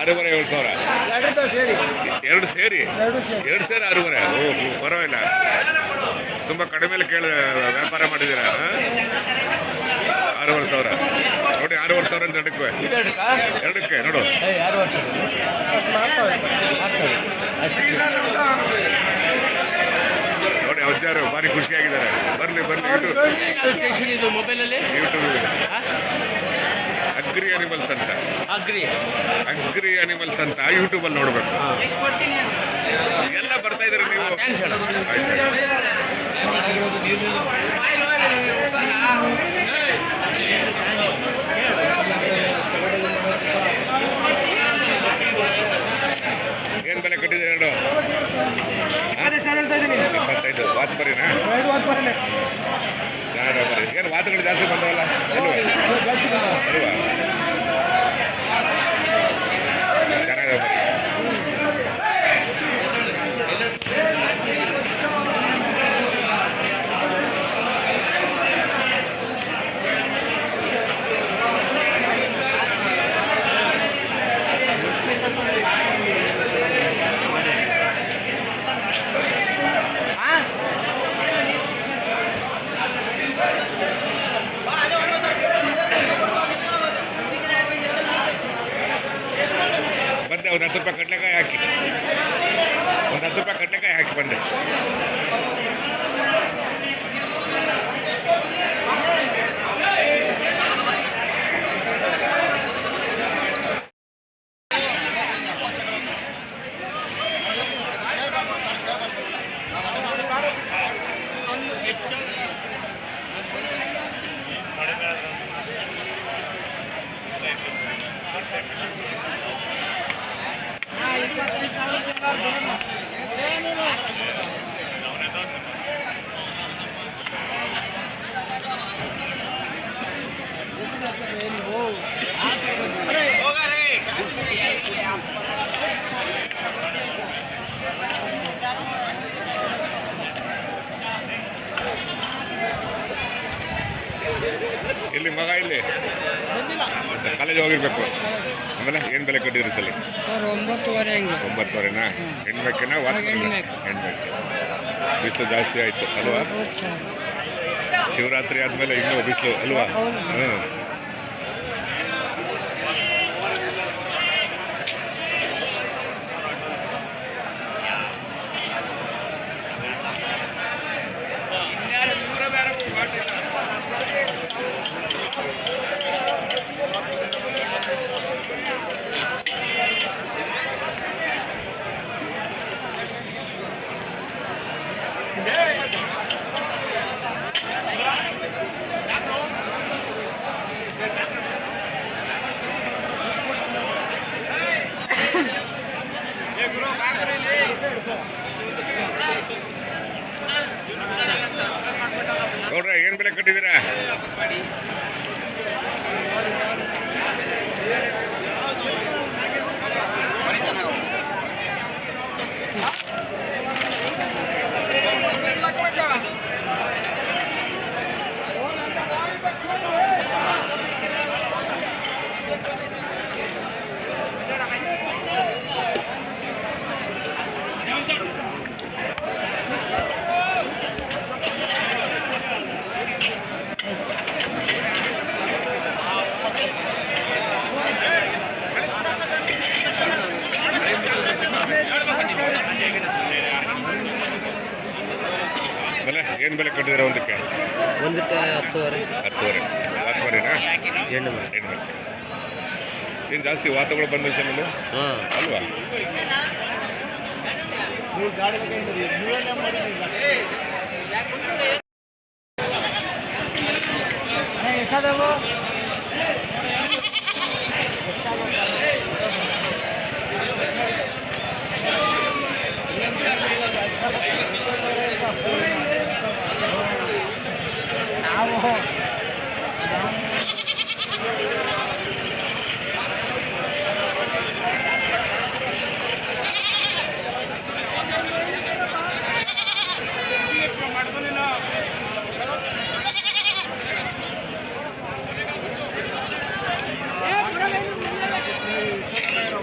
ಆರೂವರೆ ಏಳು ಸಾವಿರ. ಎರಡು ಸೇರಿ? ಎರಡು ಸೇರಿ. ಆರೂವರೆ? ಪರವಾಗಿಲ್ಲ. ತುಂಬ ಕಡಿಮೆಲಿ ಕೇಳ ವ್ಯಾಪಾರ ಮಾಡಿದ್ದೀರಾ? ಆರೂವರೆ ಸಾವಿರ. ನೋಡಿ ಆರೂವರೆ ಸಾವಿರ ಅಂತ ಎರಡಕ್ಕೆ? ಎರಡಕ್ಕೆ ನೋಡು. ನೋಡಿ ಅವ್ರು ಭಾರಿ ಖುಷಿಯಾಗಿದ್ದಾರೆ. ಬರಲಿ ಬರಲಿ ಯೂಟ್ಯೂಬ್ ಯೂಟ್ಯೂಬ್ ಅಗ್ರಿ ಅನಿಮಲ್ಸ್ ಅಂತ. ಅಗ್ರಿ. ಅಗ್ರಿ ಅನಿಮಲ್ಸ್ ಅಂತ ಯೂಟ್ಯೂಬಲ್ಲಿ ನೋಡಬೇಕು. ಎಲ್ಲ ಬರ್ತಾ ಇದ್ರೆ ನೀವು? ಆಯ್ತು. कोणाचं पकडलं काय हाकी कोणाचं पकडलं काय हाकी बंद ಇಲ್ಲಿ ಮಗ ಇಲ್ಲಿ. ಕಾಲೇಜ್ ಹೋಗಿರ್ಬೇಕು. ಆಮೇಲೆ ಏನು ಬೆಲೆ ಕಟ್ಟಿದ್ರಿ ಸಲ? ಸರ್ ಒಂಬತ್ತುವರೆ ಹಂಗೆ. ಒಂಬತ್ತುವರೆನಾ? ಹೆಣ್ಬೇಕು. ಹೆಣ್ಬೇಕು ಬಿಸಿಲು ಜಾಸ್ತಿ ಆಯ್ತು ಅಲ್ವಾ? ಶಿವರಾತ್ರಿ ಆದ್ಮೇಲೆ ಇನ್ನೂ ಬಿಸಿಲು ಅಲ್ವಾ? ಹೌದು. ಹ್ಮ್ ನೋಡ್ರ ಏನ್ ಬೆಲೆ ಕಟ್ಟಿದ್ದೀರಾ ಬೆಲೆ ಏನ್ ಬೆಲೆ ಕಟ್ಟಿದ್ದೀರಾ ಒಂದಕ್ಕೆ? ಒಂದಕ್ಕೆ ಹತ್ತುವರೆ. ಹತ್ತುವರೆ. ಹತ್ತುವರೆನಾ? ಹೆಣ್ಣು ಏನು ಜಾಸ್ತಿ ವಾತಗಳು ಬಂದ ಸಲ ಹಾಂ. ಅಲ್ವಾ? ನಾವು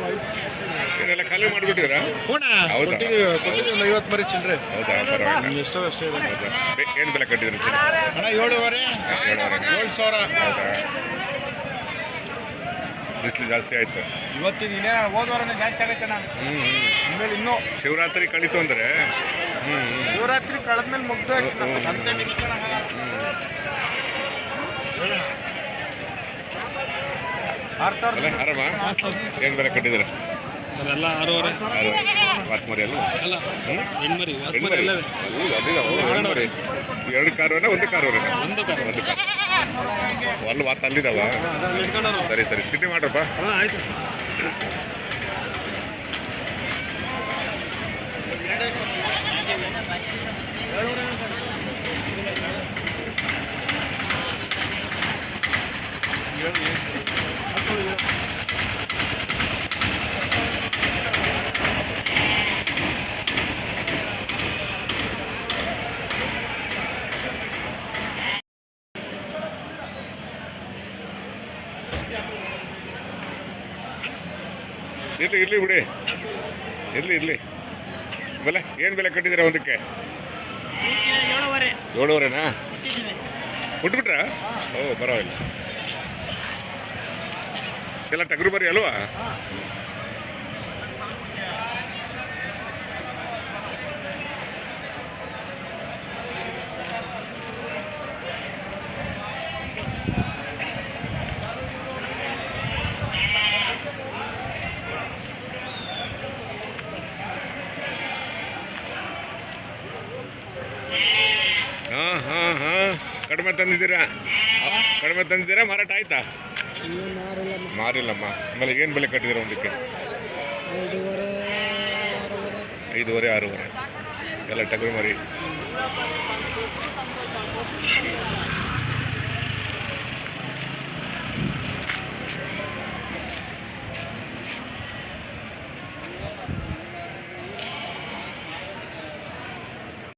ವಯಸ್ಸು ಎಲ್ಲ ಖಾಲಿ ಮಾಡಿಬಿಟ್ಟಿರಾ ಹೂಣ ಹೌದಾ? ಕೊಟ್ಟಿದ್ದೀವಿ ಕೊಟ್ಟಿದ್ದೀವಿ ಒಂದು ಐವತ್ತು ಮರಿ ಚಿಲ್ಲರೆ ಹೌದಾ? ಪರವಾಗಿಲ್ಲ. ಎಷ್ಟೋ ಅಷ್ಟೇ ಇದೆ. ಹೌದಾ? ಬೆ- ಏನು ಬೆಲೆ ಕಟ್ಟಿದ್ರಿ ಸರ್ ಹಣ ಏಳುವರೆ ಏಳುವರೆ. ಏಳು ಸಾವಿರ. ಹೌದಾ? ಬಿಸಿಲು ಜಾಸ್ತಿ ಆಯ್ತು. ಇವತ್ತಿನ ಇನ್ನೇ ಹೋದ ವಾರನೇ ಜಾಸ್ತಿ ಆಗೈತೆ ನಾನು ಹ್ಞೂ ಹ್ಞೂ ಇನ್ಮೇಲೆ ಇನ್ನೂ. ಶಿವರಾತ್ರಿ ಕಳೀತು ಅಂದ್ರೆ? ಶಿವರಾತ್ರಿ ಕಳೆದ್ಮೇಲೆ ಮುಗ್ದು ಆರ್. ಸಂತೆ. ಆರು ಸಾವಿರ ಅಲ್ಲ ಆರಾಮ? ಏನು ಬೆಲೆ ಕಟ್ಟಿದ್ದೀರ? ಆರೂವರೆ. ಅಲ್ವ ಅಲ್ಲ ಹೆಣ್ಮರಿ ಹೆಣ್ಮರಿ. ಹೆಣ್ಮರಿ. ಎರಡು ಕಾರುವನ ಒಂದು ಕಾರುವನ? ಒಂದು ಕಾರು. ಒಂದು ಕಾರು. ಅಲ್ಲಿ ವಾತ ಅಲ್ಲಿದಾವ. ಸರಿ ಸರಿ. ತಿಂಡಿ ಮಾಡ್ರಪ್ಪ. ಹಾಂ ಆಯ್ತು ಸರ್. ಇರ್ಲಿ ಇರ್ಲಿ ಬಿಡಿ. ಇರ್ಲಿ ಇರ್ಲಿ. ಬೆಲೆ, ಏನು ಬೆಲೆ ಕಟ್ಟಿದಿರ ಒಂದಕ್ಕೆ? ಏಳುವರೆನಾ? ಬಿಟ್ಬಿಟ್ರಾ ಓ, ಪರವಾಗಿಲ್ಲ. ಎಲ್ಲ ಟಗರು ಬರಿ ಅಲ್ವಾ ಹಾಂ ಹಾಂ ಹಾಂ ಕಡಿಮೆ ತಂದಿದ್ದೀರಾ? ಕಡಿಮೆ ತಂದಿದ್ದೀರಾ? ಮಾರಾಟ ಆಯ್ತಾ? ಮಾರಿಲ್ಲಮ್ಮ. ಆಮೇಲೆ ಏನು ಬೆಲೆ ಕಟ್ಟಿದ್ದೀರಾ ಒಂದಕ್ಕೆ? ಐದೂವರೆ, ಆರೂವರೆ. ಎಲ್ಲ ಟಗರು ಮರಿ.